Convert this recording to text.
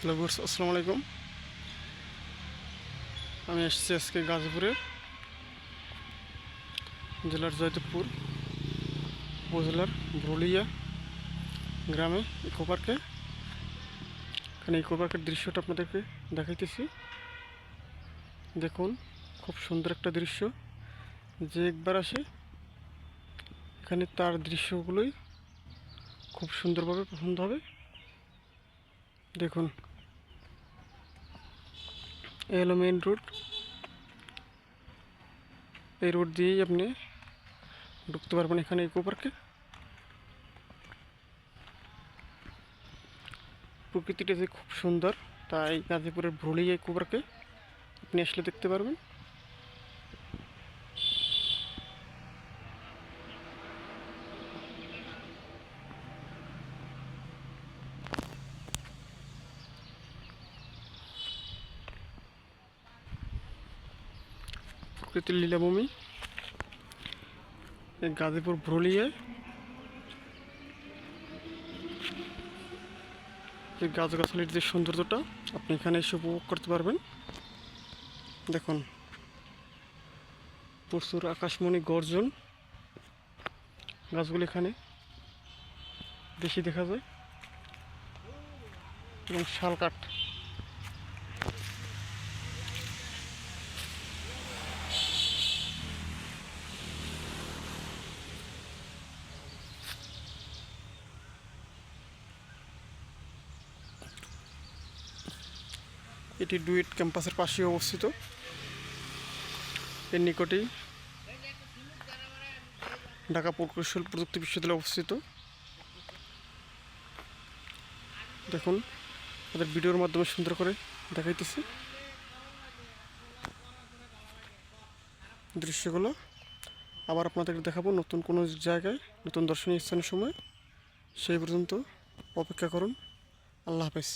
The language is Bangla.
হ্যালো বর্স আসসালামু আলাইকুম। আমি এসেছি আজকে গাজীপুরের জেলার জয়দেবপুর উপজেলার ব্রুলিয়া গ্রামে ইকো পার্কে। এখানে ইকো পার্কের দৃশ্যটা আপনাদেরকে দেখাইতেছি। দেখুন, খুব সুন্দর একটা দৃশ্য। যে একবার আসে, এখানে তার দৃশ্যগুলোই খুব সুন্দরভাবে পছন্দ হবে। দেখুন। এই হলো মেইন রোড এই রোড দিয়েই আপনি ঢুকতে পারবেন এখানে ইকো পার্কে প্রকৃতিটা যে খুব সুন্দর তাই গাজীপুরের ভ্রুলিয়া ইকো পার্কে আপনি আসলে দেখতে পারবেন প্রকৃতির লীলাভূমি। এই গাজীপুর ভ্রলিয়ায় এই গাছগাছালির যে সৌন্দর্যটা আপনি এখানে এসে উপভোগ করতে পারবেন। দেখুন, প্রচুর আকাশমণি গর্জন গাছগুলো এখানে বেশি দেখা যায়। এবং শাল কাঠ এটি ডুয়েট ক্যাম্পাসের পাশে অবস্থিত। এর নিকটেই ঢাকা প্রকৌশল প্রযুক্তি বিশ্ববিদ্যালয় অবস্থিত। দেখুন তাদের ভিডিওর মাধ্যমে সুন্দর করে দেখাইতেছি। দৃশ্যগুলো আবার আপনাদেরকে দেখাবো নতুন কোনো জায়গায়, নতুন দর্শনীয় স্থানের সময়। সেই পর্যন্ত অপেক্ষা করুন। আল্লাহ হাফেজ।